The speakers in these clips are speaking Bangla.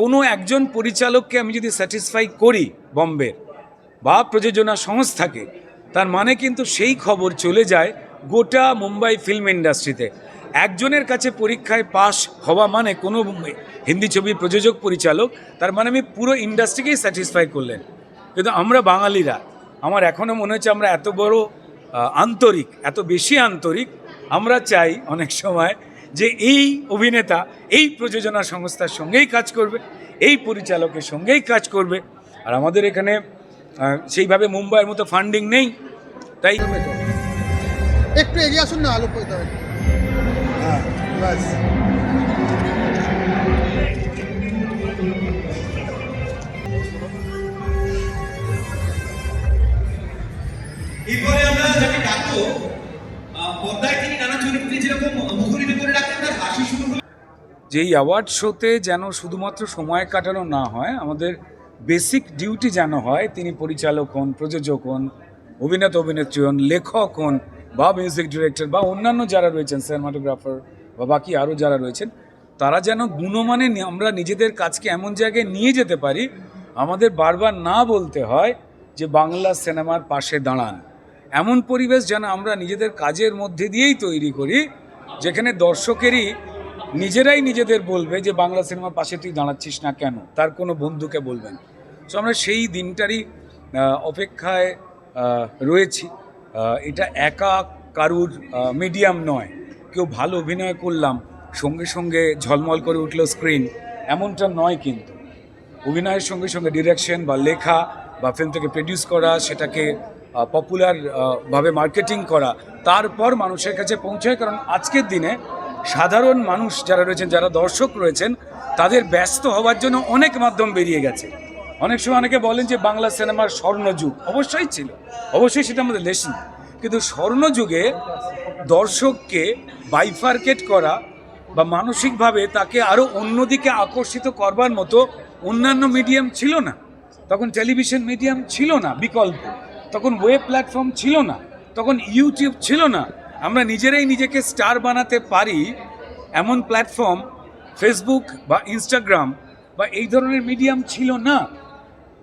কোনো একজন পরিচালককে আমি যদি স্যাটিসফাই করি বম্বে বা প্রযোজনা সংস্থাকে, তার মানে কিন্তু সেই খবর চলে যায় গোটা মুম্বাই ফিল্ম ইন্ডাস্ট্রিতে একজনের কাছে পরীক্ষায় পাশ হওয়া মানে কোনো হিন্দি ছবির প্রযোজক, পরিচালক, তার মানে আমি পুরো ইন্ডাস্ট্রিকেই স্যাটিসফাই করলেন। কিন্তু আমরা বাঙালিরা, আমার এখনও মনে হচ্ছে আমরা এত বড় আন্তরিক, এত বেশি আন্তরিক, আমরা চাই অনেক সময় যে এই অভিনেতা এই প্রযোজনা সংস্থার সঙ্গেই কাজ করবে এই পরিচালকের সঙ্গেই কাজ করবে। আর আমাদের এখানে সেইভাবে মুম্বাইয়ের মতো ফান্ডিং নেই তাই একটু এগিয়ে আসুন না আলোক হ্যাঁ যে এই অ্যাওয়ার্ড শোতে যেন শুধুমাত্র সময় কাটানো না হয়, আমাদের বেসিক ডিউটি যেন হয়, তিনি পরিচালক হন, প্রযোজক হন, অভিনেতা, অভিনেত্রী হন, লেখক হন, বা মিউজিক ডিরেক্টর বা অন্যান্য যারা রয়েছেন সিনেমাটোগ্রাফার বা বাকি আরও যারা রয়েছেন, তারা যেন গুণমানে আমরা নিজেদের কাজকে এমন জায়গায় নিয়ে যেতে পারি, আমাদের বারবার না বলতে হয় যে বাংলা সিনেমার পাশে দাঁড়ান। এমন পরিবেশ যেন আমরা নিজেদের কাজের মধ্যে দিয়েই তৈরি করি, যেখানে দর্শকেরই নিজেরাই নিজেদের বলবে যে, বাংলা সিনেমার পাশে তুই দাঁড়াচ্ছিস না কেন? তার কোনো বন্ধুকে বলবেন সো আমরা সেই দিনটারই অপেক্ষায় রয়েছি। এটা একা কারুর মিডিয়াম নয়। কেউ ভালো অভিনয় করলাম, সঙ্গে সঙ্গে ঝলমল করে উঠল স্ক্রিন এমনটা নয় কিন্তু। অভিনয়ের সঙ্গে সঙ্গে ডিরেকশন বা লেখা বা ফিল্ম থেকে প্রডিউস করা, সেটাকে পপুলার ভাবে মার্কেটিং করা, তারপর মানুষের কাছে পৌঁছায়। কারণ আজকের দিনে সাধারণ মানুষ যারা রয়েছেন, যারা দর্শক রয়েছেন, তাদের ব্যস্ত হওয়ার জন্য অনেক মাধ্যম বেরিয়ে গেছে। অনেক সময় অনেকে বলেন যে বাংলা সিনেমার স্বর্ণযুগ। অবশ্যই ছিল। অবশ্যই সেটা আমাদের লেসন কিন্তু স্বর্ণযুগে দর্শককে বাইফার্কেট করা বা মানসিকভাবে তাকে আরও অন্যদিকে আকর্ষিত করবার মতো অন্যান্য মিডিয়াম ছিল না। তখন টেলিভিশন মিডিয়াম ছিল না, বিকল্প। তখন ওয়েব প্ল্যাটফর্ম ছিল না। তখন ইউটিউব ছিল না। আমরা নিজেরাই নিজেকে স্টার বানাতে পারি এমন প্ল্যাটফর্ম ফেসবুক বা ইনস্টাগ্রাম বা এই ধরনের মিডিয়াম ছিল না।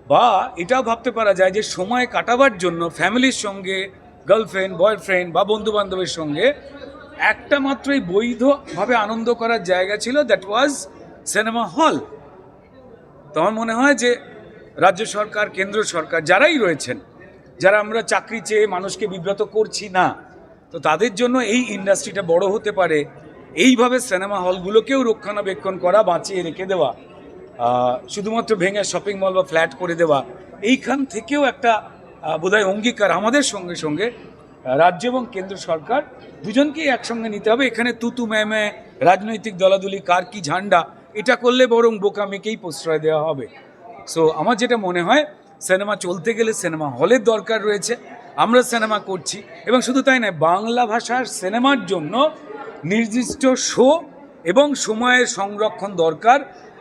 বা এটাও ভাবতে পারা যায় যে সময় কাটাবার জন্য ফ্যামিলির সঙ্গে গার্লফ্রেন্ড বয়ফ্রেন্ড বা বন্ধু বান্ধবের সঙ্গে একটা মাত্রই বৈধভাবে আনন্দ করার জায়গা ছিল দ্যাট ওয়াজ সিনেমা হল তো আমার মনে হয় যে রাজ্য সরকার, কেন্দ্র সরকার, যারাই রয়েছেন, যারা আমরা চাকরি চেয়ে মানুষকে বিব্রত করছি না তো তাদের জন্য এই ইন্ডাস্ট্রিটা বড় হতে পারে। এইভাবে সিনেমা হলগুলোকেও রক্ষণাবেক্ষণ করা, বাঁচিয়ে রেখে দেওয়া শুধুমাত্র ভেঙে শপিং মল বা ফ্ল্যাট করে দেওয়া, এইখান থেকেও একটা বোধহয় অঙ্গীকার আমাদের সঙ্গে সঙ্গে রাজ্য এবং কেন্দ্র সরকার দুজনকেই একসঙ্গে নিতে হবে। এখানে তুতু ম্যামে, রাজনৈতিক দলাদলি, কার কি ঝান্ডা, এটা করলে বরং বোকামিকেই প্রশ্রয় দেওয়া হবে। সো আমার যেটা মনে হয়, সিনেমা চলতে গেলে সিনেমা হলের দরকার রয়েছে। আমরা সিনেমা করছি। এবং শুধু তাই নয়, বাংলা ভাষার সিনেমার জন্য নির্দিষ্ট শো এবং সময়ের সংরক্ষণ দরকার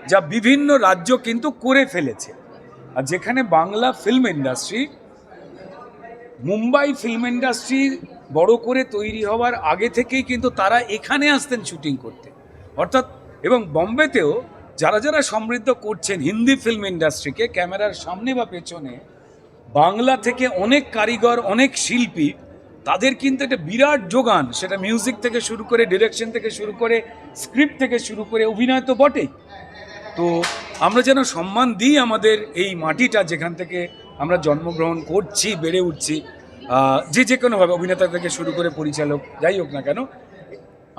যা বিভিন্ন রাজ্য কিন্তু করে ফেলেছে। আর যেখানে Bangla film industry Mumbai film industry বড় করে তৈরি হওয়ার আগে থেকেই কিন্তু তারা এখানে আসতেন শুটিং করতে। অর্থাৎ, এবং বম্বেতেও যারা যারা সমৃদ্ধ করছেন হিন্দি ফিল্ম ইন্ডাস্ট্রিকে ক্যামেরার সামনে বা পেছনে বাংলা থেকে অনেক কারিগর, অনেক শিল্পী, তাদের কিন্তু একটা বিরাট যোগান। সেটা মিউজিক থেকে শুরু করে ডিরেকশন থেকে শুরু করে স্ক্রিপ্ট থেকে শুরু করে অভিনয় তো বটেই। তো আমরা যেন সম্মান দিই আমাদের এই মাটিটা যেখান থেকে আমরা জন্মগ্রহণ করছি, বেড়ে উঠছি। যে যে কোনোভাবে অভিনেতা থেকে শুরু করে পরিচালক, যাই হোক না কেন,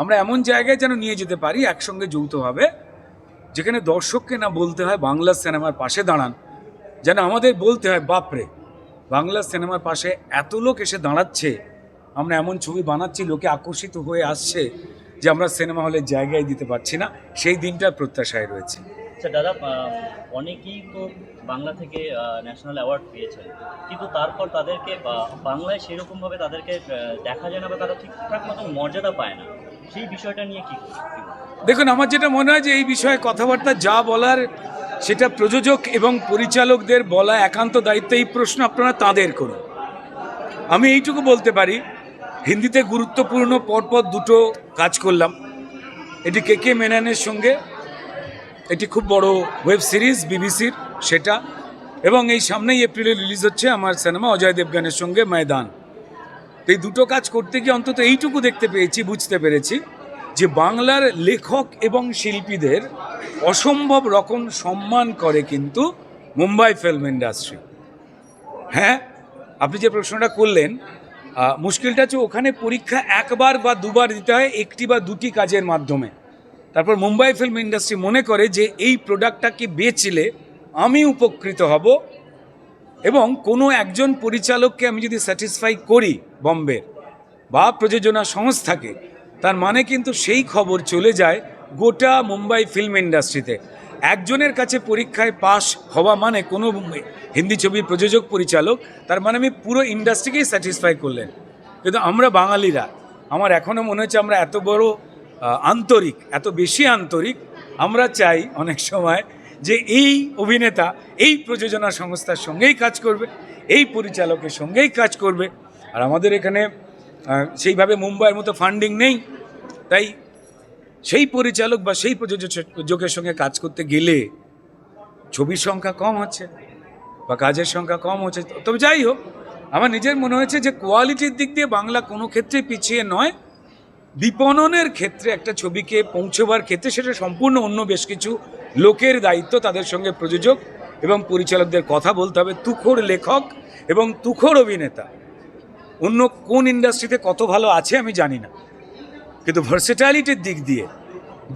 আমরা এমন জায়গায় যেন নিয়ে যেতে পারি, একসঙ্গে যৌথভাবে, যেখানে দর্শককে না বলতে হয় বাংলা সিনেমার পাশে দাঁড়ান। যেন আমাদের বলতে হয়, বাপরে বাংলা সিনেমার পাশে এত লোক এসে দাঁড়াচ্ছে আমরা এমন ছবি বানাচ্ছি লোকে আকর্ষিত হয়ে আসছে যে আমরা সিনেমা হলে জায়গায় দিতে পারছি না। সেই দিনটার প্রত্যাশায় রয়েছে। আচ্ছা দাদা অনেকেই তো বাংলা থেকে ন্যাশনাল অ্যাওয়ার্ড পেয়েছেন। কিন্তু তারপর তাদেরকে বাংলায় সেরকমভাবে তাদেরকে দেখা যায় না বা তারা ঠিকঠাক মতো মর্যাদা পায় না। সেই বিষয়টা নিয়ে কি দেখুন আমার যেটা মনে হয় যে এই বিষয়ে কথাবার্তা যা বলার সেটা প্রযোজক এবং পরিচালকদের বলা একান্ত দায়িত্ব, এই প্রশ্ন আপনারা তাদের করুন। আমি এইটুকু বলতে পারি, হিন্দিতে গুরুত্বপূর্ণ পরপর দুটো কাজ করলাম। এটি কে কে মেনানের সঙ্গে, এটি খুব বড় ওয়েব সিরিজ, বিবিসির সেটা, এবং এই সামনেই এপ্রিলে রিলিজ হচ্ছে আমার সিনেমা অজয় দেবগানের সঙ্গে ময়দান। এই দুটো কাজ করতে গিয়ে অন্তত এইটুকু দেখতে পেয়েছি, বুঝতে পেরেছি যে বাংলার লেখক এবং শিল্পীদের অসম্ভব রকম সম্মান করে কিন্তু মুম্বাই ফিল্ম ইন্ডাস্ট্রি হ্যাঁ আপনি যে প্রশ্নটা করলেন মুশকিলটা হচ্ছে ওখানে পরীক্ষা একবার বা দুবার দিতে হয়, একটি বা দুটি কাজের মাধ্যমে। তারপর মুম্বাই ফিল্ম ইন্ডাস্ট্রি মনে করে যে এই প্রোডাক্টটাকে বেচলে আমি উপকৃত হব এবং কোনো একজন পরিচালককে আমি যদি স্যাটিসফাই করি বম্বের বা প্রযোজনা সংস্থাকে, তার মানে কিন্তু সেই খবর চলে যায় গোটা মুম্বাই ফিল্ম ইন্ডাস্ট্রিতে একজনের কাছে পরীক্ষায় পাশ হওয়া মানে কোনো হিন্দি ছবির প্রযোজক, পরিচালক, তার মানে আমি পুরো ইন্ডাস্ট্রিকেই স্যাটিসফাই করলেন। কিন্তু আমরা বাঙালিরা, আমার এখনও মনে হচ্ছে আমরা এত বড় আন্তরিক, এত বেশি আন্তরিক, আমরা চাই অনেক সময় যে এই অভিনেতা, এই প্রযোজনা সংস্থার সঙ্গেই কাজ করবে, এই পরিচালকের সঙ্গেই কাজ করবে। আর আমাদের এখানে সেইভাবে মুম্বাইয়ের মতো ফান্ডিং নেই। তাই সেই পরিচালক বা সেই প্রযোজকের সঙ্গে কাজ করতে গেলে ছবির সংখ্যা কম হচ্ছে বা কাজের সংখ্যা কম হচ্ছে। তবে যাই হোক, আমার নিজের মনে হয়েছে যে কোয়ালিটির দিক দিয়ে বাংলা কোনো ক্ষেত্রে পিছিয়ে নয়। বিপণনের ক্ষেত্রে একটা ছবিকে পৌঁছবার ক্ষেত্রে সেটা সম্পূর্ণ অন্য বেশ কিছু লোকের দায়িত্ব তাদের সঙ্গে প্রযোজক এবং পরিচালকদের কথা বলতে হবে। তুখোর লেখক এবং তুখোর অভিনেতা। অন্য কোন ইন্ডাস্ট্রিতে কত ভালো আছে আমি জানি না। কিন্তু ভার্সেটালিটির দিক দিয়ে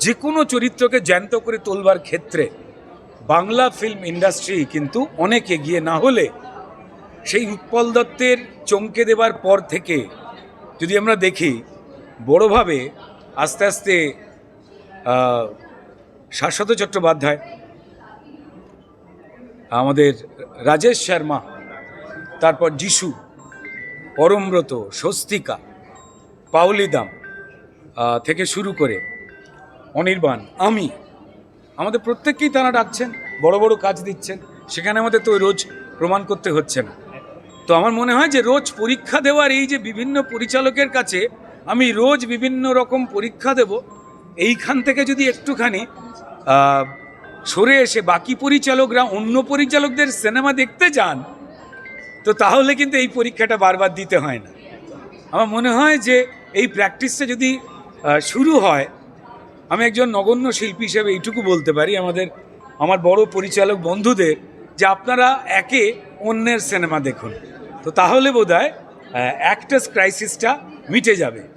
যে কোনো চরিত্রকে জ্যান্ত করে তোলবার ক্ষেত্রে বাংলা ফিল্ম ইন্ডাস্ট্রি কিন্তু অনেক এগিয়ে না হলে সেই উৎপল দত্তের চমকে দেবার পর থেকে যদি আমরা দেখি, বড়োভাবে আস্তে আস্তে শাশ্বত চট্টোপাধ্যায়, আমাদের রাজেশ শর্মা, তারপর যিশু, পরমব্রত, স্বস্তিকা পাউলিদাম থেকে শুরু করে অনির্বাণ, আমি, আমাদের প্রত্যেককেই তারা ডাকছেন, বড় বড় কাজ দিচ্ছেন, সেখানে আমাদের তো রোজ প্রমাণ করতে হচ্ছে না। তো আমার মনে হয় যে রোজ পরীক্ষা দেওয়ার এই যে বিভিন্ন পরিচালকের কাছে আমি রোজ বিভিন্ন রকম পরীক্ষা দেব, এইখান থেকে যদি একটুখানি সরে এসে বাকি পরিচালকরা অন্য পরিচালকদের সিনেমা দেখতে যান, তো তাহলে কিন্তু এই পরীক্ষাটা বারবার দিতে হয় না। আমার মনে হয় যে এই প্র্যাকটিসটা যদি শুরু হয়। আমি একজন নগণ্য শিল্পী হিসেবে এইটুকু বলতে পারি, আমাদের, আমার বড় পরিচালক বন্ধুদের, যে আপনারা একে অন্যের সিনেমা দেখুন। তো তাহলে বোধ হয় অ্যাক্টার্স ক্রাইসিসটা মিটে যাবে।